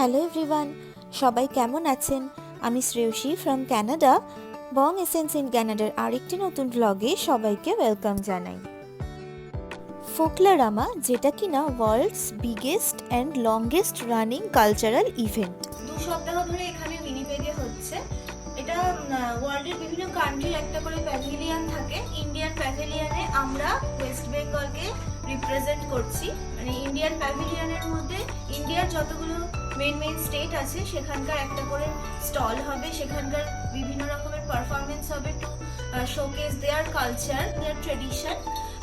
Hello everyone, সবাই কেমন আছেন? আমি Shreyasi from Canada Bong essence in ক্যানাডার আরেকটি নতুন ব্লগে সবাইকে ওয়েলকাম জানাই। ফোকলারামা, যেটা কিনা world's biggest and longest running cultural event দু সপ্তাহ ধরে এখানে উইনিপেগে হচ্ছে। এটা ওয়ার্ল্ডের বিভিন্ন কান্ট্রির একটা করে প্যাভিলিয়ন থাকে। ইন্ডিয়ান প্যাভিলিয়নে আমরা ওয়েস্ট বেঙ্গলকে রিপ্রেজেন্ট করছি। মানে ইন্ডিয়ান প্যাভিলিয়নের মধ্যে ইন্ডিয়ার যতগুলো মেন মেন স্টেট আছে, সেখানকার একটা করে স্টল হবে, সেখানকার বিভিন্ন রকমের পারফরমেন্স হবে to showcase their culture their tradition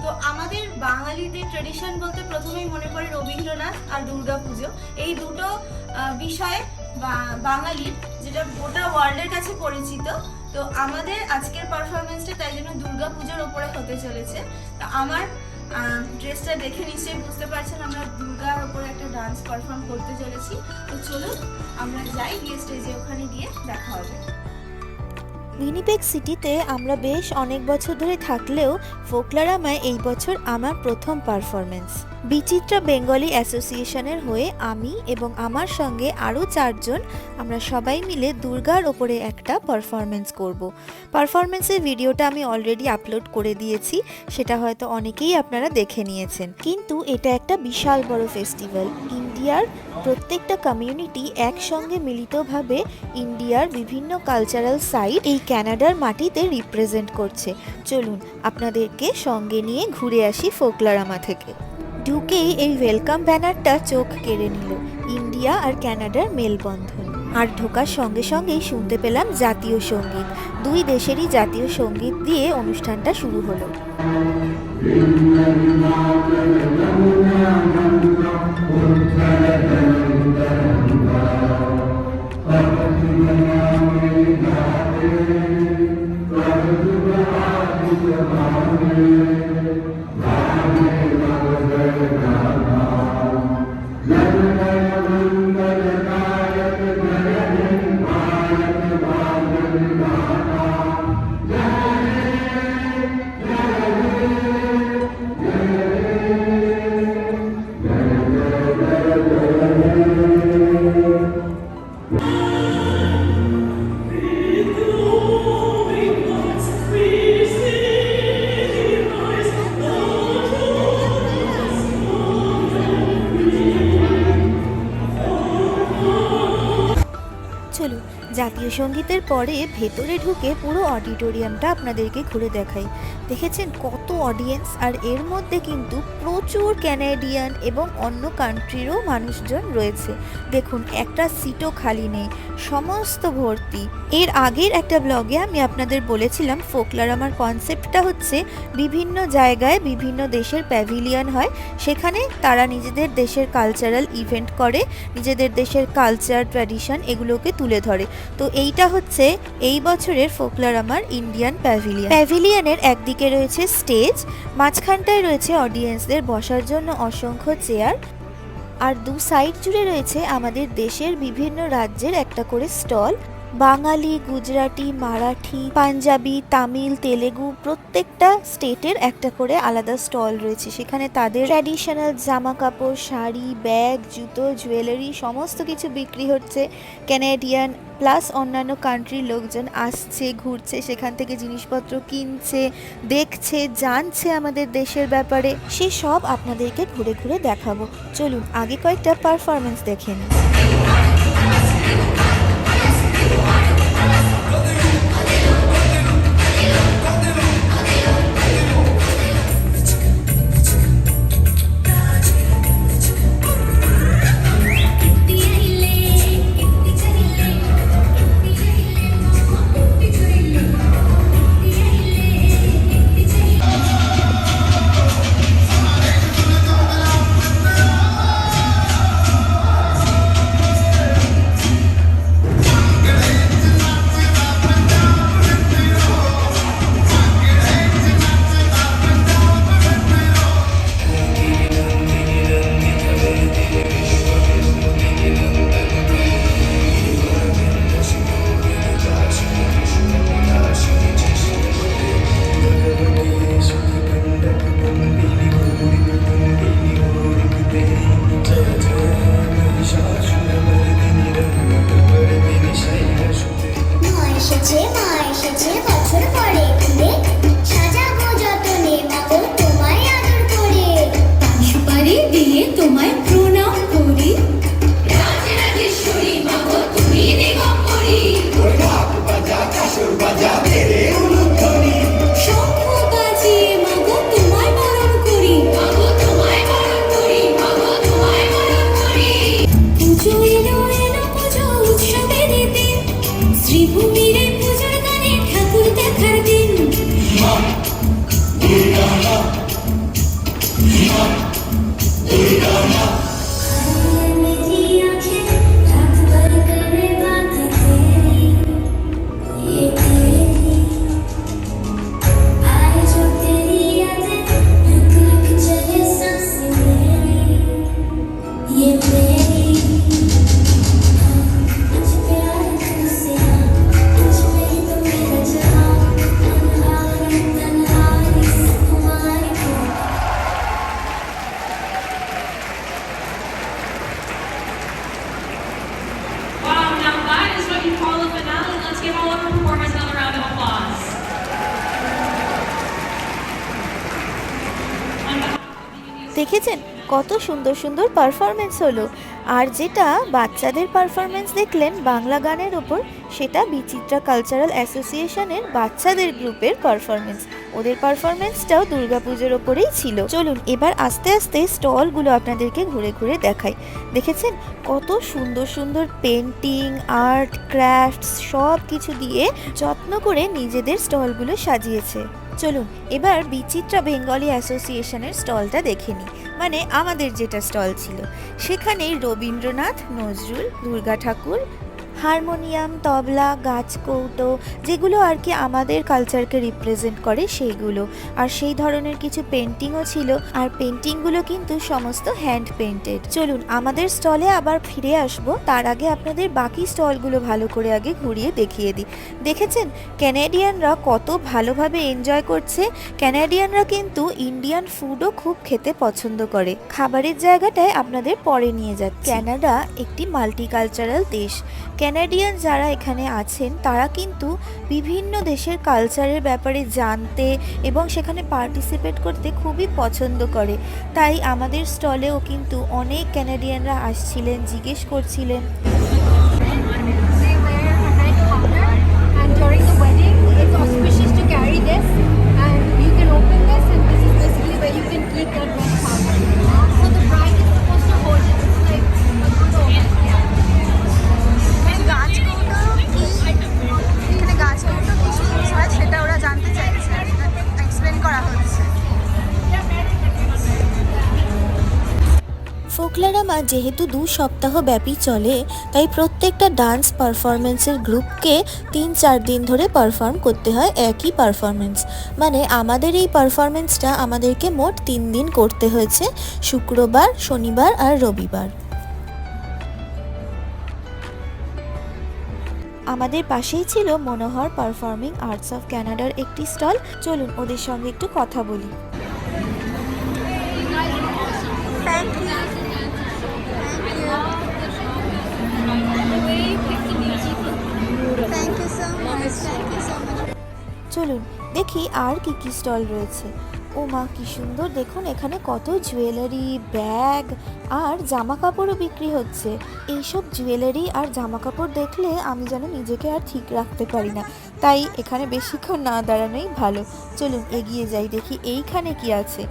তো আমাদের বাঙালিদের ট্রেডিশন বলতে প্রথমেই মনে পড়ে রবীন্দ্রনাথ আর দুর্গাপুজো এই দুটো বিষয়ে বাঙালির যেটা গোটা ওয়ার্ল্ডের কাছে পরিচিত, তো আমাদের আজকের পারফরমেন্সটা তাই জন্য দুর্গা পুজোর ওপরে হতে চলেছে। তো আমার ড্রেসটা দেখে নিশ্চয়ই বুঝতে পারছেন, আমরা দুর্গার ওপরে একটা ডান্স পারফর্ম করতে চলেছি। তো চলুন, আমরা যাই গিয়ে স্টেজে ওখানে গিয়ে দেখা হবে। মিনিপেক সিটিতে আমরা বেশ অনেক বছর ধরে থাকলেও ফোকলারামায় এই বছর আমার প্রথম পারফরমেন্স বিচিত্রা বেঙ্গলি অ্যাসোসিয়েশনের হয়ে আমি এবং আমার সঙ্গে আরও চারজন আমরা সবাই মিলে দুর্গার ওপরে একটা পারফরমেন্স করব। পারফরমেন্সের ভিডিওটা আমি অলরেডি আপলোড করে দিয়েছি, সেটা হয়তো অনেকেই আপনারা দেখে নিয়েছেন। কিন্তু এটা একটা বিশাল বড় ফেস্টিভ্যাল ইন্ডিয়ার প্রত্যেকটা কমিউনিটি একসঙ্গে মিলিতভাবে ইন্ডিয়ার বিভিন্ন কালচারাল সাইট এই ক্যানাডার মাটিতে রিপ্রেজেন্ট করছে। চলুন, আপনাদেরকে সঙ্গে নিয়ে ঘুরে আসি ফোকলারামা থেকে। ঢুকেই এই ওয়েলকাম ব্যানারটা চোখ কেড়ে নিল। ইন্ডিয়া আর ক্যানাডার মেলবন্ধন। আর ঢোকার সঙ্গে সঙ্গেই শুনতে পেলাম জাতীয় সংগীত। দুই দেশেরই জাতীয় সংগীত দিয়ে অনুষ্ঠানটা শুরু হলো। চলুন সঙ্গীতের পরে ভেতরে ঢুকে পুরো অডিটোরিয়ামটা আপনাদেরকে ঘুরে দেখাই। দেখেছেন কত অডিয়েন্স আর এর মধ্যে কিন্তু প্রচুর ক্যানাডিয়ান এবং অন্য কান্ট্রিরও মানুষজন রয়েছে। দেখুন, একটা সিটও খালি নেই, সমস্ত ভর্তি। এর আগের একটা ব্লগে আমি আপনাদের বলেছিলাম ফোকলার আমার কনসেপ্টটা হচ্ছে বিভিন্ন জায়গায় বিভিন্ন দেশের প্যাভিলিয়ন হয়, সেখানে তারা নিজেদের দেশের কালচারাল ইভেন্ট করে, নিজেদের দেশের কালচার ট্র্যাডিশন এগুলোকে তুলে ধরে। তো এইটা হচ্ছে এই বছরের ফোকলার আমার ইন্ডিয়ান প্যাভিলিয়ন প্যাভিলিয়নের একদিকে রয়েছে স্টেজ, মাঝখানটায় রয়েছে অডিয়েন্সদের বসার জন্য অসংখ্য চেয়ার, আর দু সাইড জুড়ে রয়েছে আমাদের দেশের বিভিন্ন রাজ্যের একটা করে স্টল বাঙালি, গুজরাটি, মারাঠি, পাঞ্জাবি, তামিল, তেলেগু প্রত্যেকটা স্টেটের একটা করে আলাদা স্টল রয়েছে। সেখানে তাদের ট্র্যাডিশনাল জামা কাপড় শাড়ি, ব্যাগ, জুতো জুয়েলারি সমস্ত কিছু বিক্রি হচ্ছে। ক্যানাডিয়ান প্লাস অন্যান্য কান্ট্রির লোকজন আসছে, ঘুরছে, সেখান থেকে জিনিসপত্র কিনছে, দেখছে, জানছে আমাদের দেশের ব্যাপারে। সে সব আপনাদেরকে ঘুরে ঘুরে দেখাবো। চলুন, আগে কয়েকটা পারফরমেন্স দেখে নিই। দেখেছেন? কত সুন্দর সুন্দর পারফরমেন্স হলো। আর যেটা বাচ্চাদের পারফরমেন্স দেখলেন বাংলা গানের ওপর সেটা বিচিত্রা কালচারাল অ্যাসোসিয়েশনের বাচ্চাদের গ্রুপের পারফরমেন্স ওদের পারফরমেন্সটাও দুর্গাপুজোর ওপরেই ছিল। চলুন, এবার আস্তে আস্তে স্টলগুলো আপনাদেরকে ঘুরে ঘুরে দেখাই। দেখেছেন? কত সুন্দর সুন্দর পেন্টিং আর্ট ক্রাফটস সব কিছু দিয়ে যত্ন করে নিজেদের স্টলগুলো সাজিয়েছে। চলুন, এবার বিচিত্রা বেঙ্গলি অ্যাসোসিয়েশনের স্টলটা দেখে নিই। মানে আমাদের যেটা স্টল ছিল। সেখানে রবীন্দ্রনাথ, নজরুল, দুর্গা ঠাকুর হারমোনিয়াম, তবলা, গাছ কৌটো যেগুলো আর কি আমাদের কালচারকে রিপ্রেজেন্ট করে সেইগুলো। আর সেই ধরনের কিছু পেন্টিংও ছিল। আর পেন্টিংগুলো কিন্তু সমস্ত হ্যান্ড পেন্টেড চলুন, আমাদের স্টলে আবার ফিরে আসব। তার আগে আপনাদের বাকি স্টলগুলো ভালো করে আগে ঘুরিয়ে দেখিয়ে দিই। দেখেছেন? ক্যানাডিয়ানরা কত ভালোভাবে এনজয় করছে। ক্যানাডিয়ানরা কিন্তু ইন্ডিয়ান ফুডও খুব খেতে পছন্দ করে। খাবারের জায়গাটায় আপনাদের পরে নিয়ে যাচ্ছে। ক্যানাডা একটি মাল্টিকালচারাল দেশ। ক্যানাডিয়ান যারা এখানে আছেন, তারা কিন্তু বিভিন্ন দেশের কালচারের ব্যাপারে জানতে এবং সেখানে পার্টিসিপেট করতে খুবই পছন্দ করে তাই আমাদের স্টলেও কিন্তু অনেক ক্যানাডিয়ানরা আসছিলেন, জিজ্ঞেস করছিলেন Thank you. ফোকলারামা যেহেতু দু সপ্তাহ ব্যাপী চলে, তাই প্রত্যেকটা ডান্স পারফরমেন্সের গ্রুপকে তিন চার দিন ধরে পারফর্ম করতে হয় একই পারফরমেন্স মানে আমাদের এই পারফরমেন্সটা আমাদেরকে মোট তিন দিন করতে হয়েছে, শুক্রবার, শনিবার আর রবিবার। আমাদের পাশেই ছিল মনোহর পারফর্মিং আর্টস অফ ক্যানাডার একটি স্টল। চলুন ওদের সঙ্গে একটু কথা বলি। থ্যাংক ইউ চলুন, দেখি আর কি কি স্টল রয়েছে। ও মা, কি সুন্দর। দেখুন, এখানে কত জুয়েলারি, ব্যাগ আর জামা কাপড়ও বিক্রি হচ্ছে। এইসব জুয়েলারি আর জামা কাপড় দেখলে আমি যেন নিজেকে আর ঠিক রাখতে পারি না। তাই এখানে বেশিক্ষণ না দাঁড়ানোই ভালো। চলুন, এগিয়ে যাই, দেখি এইখানে কি আছে।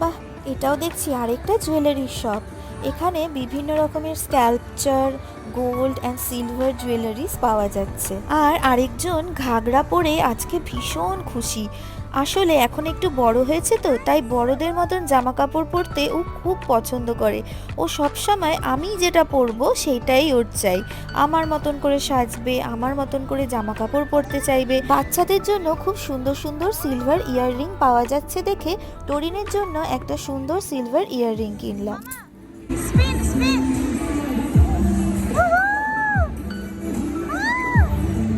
বাহ, এটাও দেখছি, আরেকটা জুয়েলারির শপ। এখানে বিভিন্ন রকমের sculpture gold and silver jewelleries পাওয়া যাচ্ছে। আর আরেকজন ঘাগরা পরে আজকে ভীষণ খুশি। আসলে এখন একটু বড় হয়েছে তো, তাই বড়দের মতন জামা কাপড় পরতে ও খুব পছন্দ করে। ও সবসময় আমি যেটা পরবো সেইটাই ওর চাই। আমার মতন করে সাজবে, আমার মতন করে জামা কাপড় পরতে চাইবে। বাচ্চাদের জন্য খুব সুন্দর সুন্দর সিলভার ইয়াররিং পাওয়া যাচ্ছে দেখে টরিনের জন্য একটা সুন্দর সিলভার ইয়াররিং কিনলাম।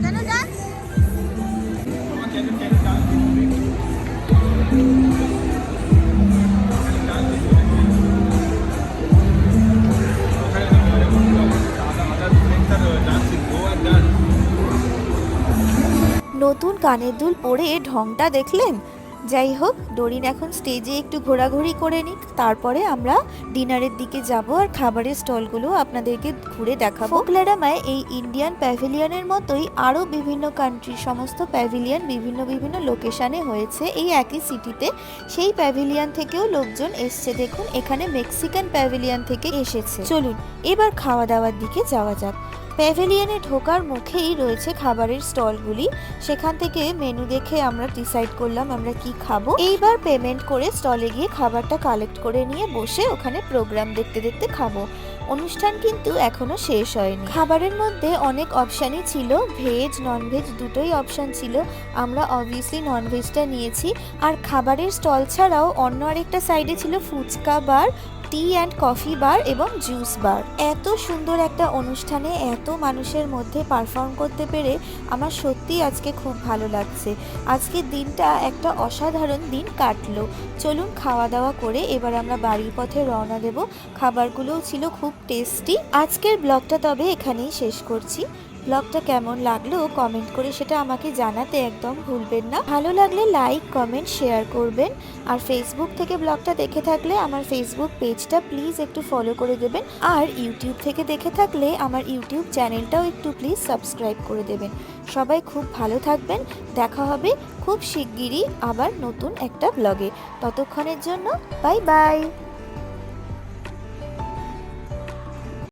কেন ডান্স নতুন কানের দুল পরে ঢংটা দেখলেন? যাই হোক, ডরিন এখন স্টেজে একটু ঘোরাঘুরি করে নিক, তারপরে আমরা ডিনারের দিকে যাব আর খাবারের স্টলগুলো আপনাদেরকে ঘুরে দেখাবো। ফোকলাডামায় এই ইন্ডিয়ান প্যাভিলিয়নের মতোই আরও বিভিন্ন কান্ট্রির সমস্ত প্যাভিলিয়ন বিভিন্ন বিভিন্ন লোকেশানে হয়েছে এই একই সিটিতে সেই প্যাভিলিয়ন থেকেও লোকজন এসছে। দেখুন, এখানে মেক্সিকান প্যাভিলিয়ন থেকে এসেছে। চলুন, এবার খাওয়া দাওয়ার দিকে যাওয়া যাক। প্যাভিলিয়নে ঢোকার মুখেই রয়েছে খাবারের স্টলগুলি। সেখান থেকে মেনু দেখে আমরা ডিসাইড করলাম আমরা কি খাব। এইবার পেমেন্ট করে স্টলে গিয়ে খাবারটা কালেক্ট করে নিয়ে বসে ওখানে প্রোগ্রাম দেখতে দেখতে খাব। অনুষ্ঠান কিন্তু এখনও শেষ হয়নি। খাবারের মধ্যে অনেক অপশানই ছিল। ভেজ, ননভেজ দুটোই অপশান ছিল। আমরা অবভিয়াসলি ননভেজটা নিয়েছি। আর খাবারের স্টল ছাড়াও অন্য আরেকটা সাইডে ছিল fuchka, bar tea and coffee bar এবং জুস বার এত সুন্দর একটা অনুষ্ঠানে এত মানুষের মধ্যে পারফর্ম করতে পেরে আমার সত্যিই আজকে খুব ভালো লাগছে। আজকের দিনটা একটা অসাধারণ দিন কাটলো। চলুন খাওয়া দাওয়া করে এবার আমরা বাড়ির পথে রওনা দেব। খাবারগুলোও ছিল খুব টেস্টি আজকের ব্লগটা তবে এখানেই শেষ করছি। ব্লগটা কেমন লাগল কমেন্ট করে সেটা আমাকে জানাতে একদম ভুলবেন না। ভালো লাগলে লাইক, কমেন্ট, শেয়ার করবেন। আর ফেসবুক থেকে ব্লগটা দেখে থাকলে আমার ফেসবুক পেজটা প্লিজ একটু ফলো করে দেবেন। আর ইউটিউব থেকে দেখে থাকলে আমার ইউটিউব চ্যানেলটাও একটু প্লিজ সাবস্ক্রাইব করে দেবেন। সবাই খুব ভালো থাকবেন। দেখা হবে খুব শিগগিরই আবার নতুন একটা ব্লগে। ততক্ষণের জন্য বাই বাই